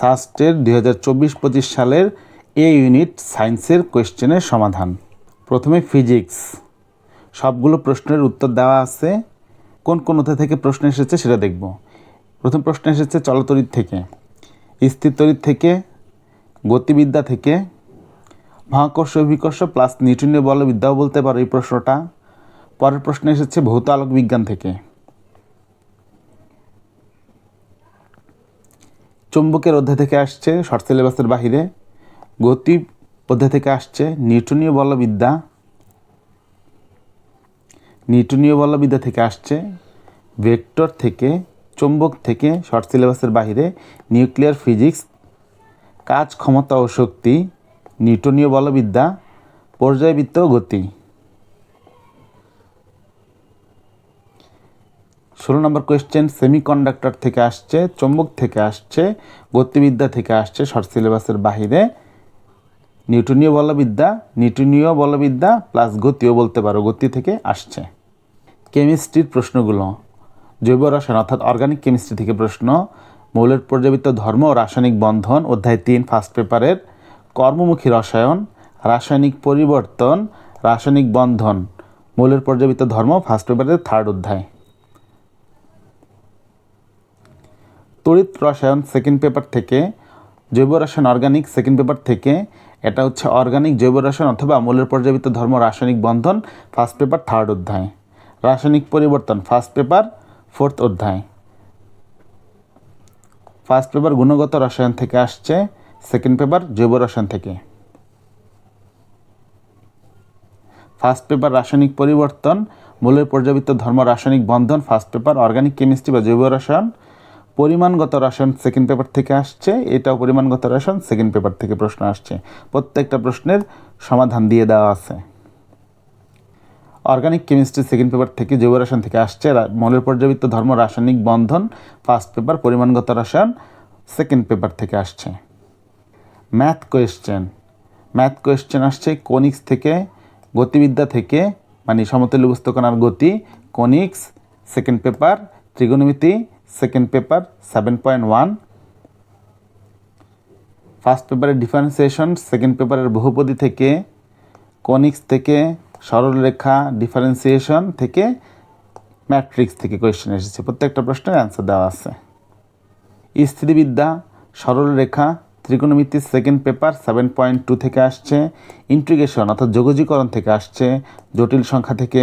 সাস্টের দুই হাজার চব্বিশ পঁচিশ সালের এ ইউনিট সায়েন্সের কোয়েশ্চেনের সমাধান। প্রথমে ফিজিক্স। সবগুলো প্রশ্নের উত্তর দেওয়া আছে। কোন কোন অধ্যায় থেকে প্রশ্ন এসেছে সেটা দেখব। প্রথম প্রশ্ন এসেছে চলতরিৎ থেকে, স্থির থেকে, গতিবিদ্যা থেকে। মহাকর্ষ, অভিকর্ষ প্লাস নিউটনীয় বলবিদ্যাও বলতে পারো এই প্রশ্নটা। পরের প্রশ্ন এসেছে ভৌত আলোক বিজ্ঞান থেকে। চুম্বকের অধ্যায় থেকে আসছে, শর্ট সিলেবাসের বাহিরে। গতি অধ্যায় থেকে আসছে নিউটনীয় বলবিদ্যা। নিউটনীয় বলবিদ্যা থেকে আসছে, ভেক্টর থেকে, চুম্বক থেকে, শর্ট সিলেবাসের বাহিরে, নিউক্লিয়ার ফিজিক্স, কাজ ক্ষমতা ও শক্তি নিউটনীয় বলবিদ্যা, পর্যায়বৃত্ত গতি। ষোলো নম্বর কোয়েশ্চেন সেমিকন্ডাক্টর থেকে আসছে, চুম্বক থেকে আসছে, গতিবিদ্যা থেকে আসছে শর্ট সিলেবাসের বাহিরে। নিউটনীয় বলবিদ্যা নিউটনীয় বলবিদ্যা প্লাস গতিও বলতে পারো, গতি থেকে আসছে। কেমিস্ট্রির প্রশ্নগুলো, জৈব রসায়ন অর্থাৎ অর্গানিক কেমিস্ট্রি থেকে প্রশ্ন, মৌলের পর্যাবৃত্ত ধর্ম ও রাসায়নিক বন্ধন, অধ্যায় তিন ফার্স্ট পেপারের কর্মমুখী রসায়ন, রাসায়নিক পরিবর্তন, রাসায়নিক বন্ধন, মৌলের পর্যাবৃত্ত ধর্ম ফার্স্ট পেপারের থার্ড অধ্যায়। তড়িৎ রসায়ন সেকেন্ড পেপার থেকে জৈব রসায়ন অর্গানিক সেকেন্ড পেপার থেকে, এটা হচ্ছে অর্গানিক জৈব রসায়ন অথবা মৌলের পর্যাবৃত্ত ধর্ম রাসায়নিক বন্ধন ফার্স্ট পেপার থার্ড অধ্যায়। রাসায়নিক পরিবর্তন ফার্স্ট পেপার ফোর্থ অধ্যায়। ফার্স্ট পেপার গুণগত রসায়ন থেকে আসছে সেকেন্ড পেপার জৈব রসায়ন থেকে। ফার্স্ট পেপার রাসায়নিক পরিবর্তন, মূলের পর্যাবৃত্ত ধর্ম রাসায়নিক বন্ধন ফার্স্ট পেপার অর্গানিক কেমিস্ট্রি বা জৈব রসায়ন পরিমাণগত রসায়ন সেকেন্ড পেপার থেকে আসছে, এটাও পরিমাণগত রসায়ন সেকেন্ড পেপার থেকে প্রশ্ন আসছে। প্রত্যেকটা প্রশ্নের সমাধান দিয়ে দেওয়া আছে। অর্গানিক কেমিস্ট্রি সেকেন্ড পেপার থেকে জৈব রসায়ন থেকে আসছে। মৌলের পর্যাবৃত্ত ধর্ম রাসায়নিক বন্ধন ফার্স্ট পেপার পরিমাণগত রসায়ন সেকেন্ড পেপার থেকে আসছে। ম্যাথ কোয়েশ্চেন ম্যাথ কোয়েশ্চেন আসছে কোনিক্স থেকে গতিবিদ্যা থেকে মানে সমতুল্য বস্তুকণার গতি, conics second paper ত্রিগোণমিতি second paper seven point one first পেপারের ডিফারেন্সিয়েশন সেকেন্ড পেপারের বহুপদী থেকে, কনিক্স থেকে, সরলরেখা ডিফারেন্সিয়েশন থেকে ম্যাট্রিক্স থেকে কোয়েশ্চেন এসেছে। প্রত্যেকটা প্রশ্নের অ্যান্সার দেওয়া আছে। স্থিতিবিদ্যা সরলরেখা, ত্রিকোণমিতি second paper seven point two থেকে আসছে। ইন্টিগ্রেশন অর্থাৎ যোগজীকরণ থেকে আসছে। জটিল সংখ্যা থেকে।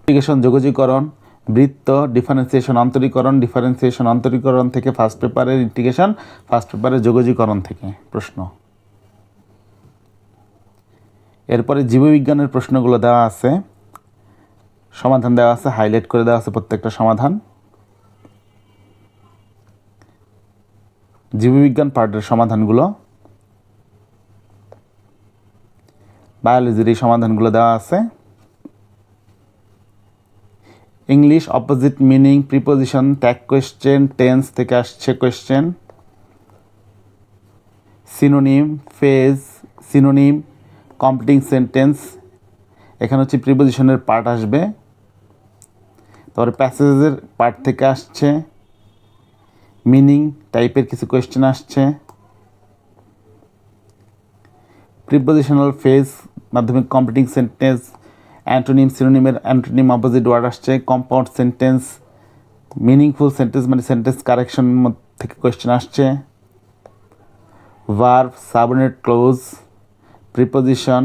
ইন্টিগ্রেশন যোগজীকরণ বৃত্ত ডিফারেন্সিয়েশন অন্তরীকরণ ডিফারেন্সিয়েশন অন্তরীকরণ থেকে ফার্স্ট পেপারের ইন্টিগ্রেশন ফার্স্ট পেপারের যোগজীকরণ থেকে প্রশ্ন। এরপরে জীববিজ্ঞানের প্রশ্নগুলো দেওয়া আছে। সমাধান দেওয়া আছে হাইলাইট করে দেওয়া আছে প্রত্যেকটা সমাধান। জীববিজ্ঞান পার্টের সমাধানগুলো। বায়োলজির এই সমাধানগুলো দেওয়া আছে। English opposite meaning preposition tag question tense থেকে আসছে question synonym phrase synonym completing sentence এখানে হচ্ছে প্রিপোজিশনের পার্ট আসবে। তারপরে প্যাসেজের পার্ট থেকে আসছে। মিনিং টাইপের কিছু কোয়েশ্চেন আসছে। প্রিপোজিশনাল ফেজ মাধ্যমে কমপ্লিটিং সেন্টেন্স অ্যান্টোনিম সিনোনিমের অ্যান্টোনিম অপোজিট ওয়ার্ড আসছে কম্পাউন্ড সেন্টেন্স মিনিংফুল সেন্টেন্স মানে সেন্টেন্স কারেকশন থেকে কোয়েশ্চেন আসছে। ভার্ভ সাবনেট ক্লোজ প্রিপোজিশন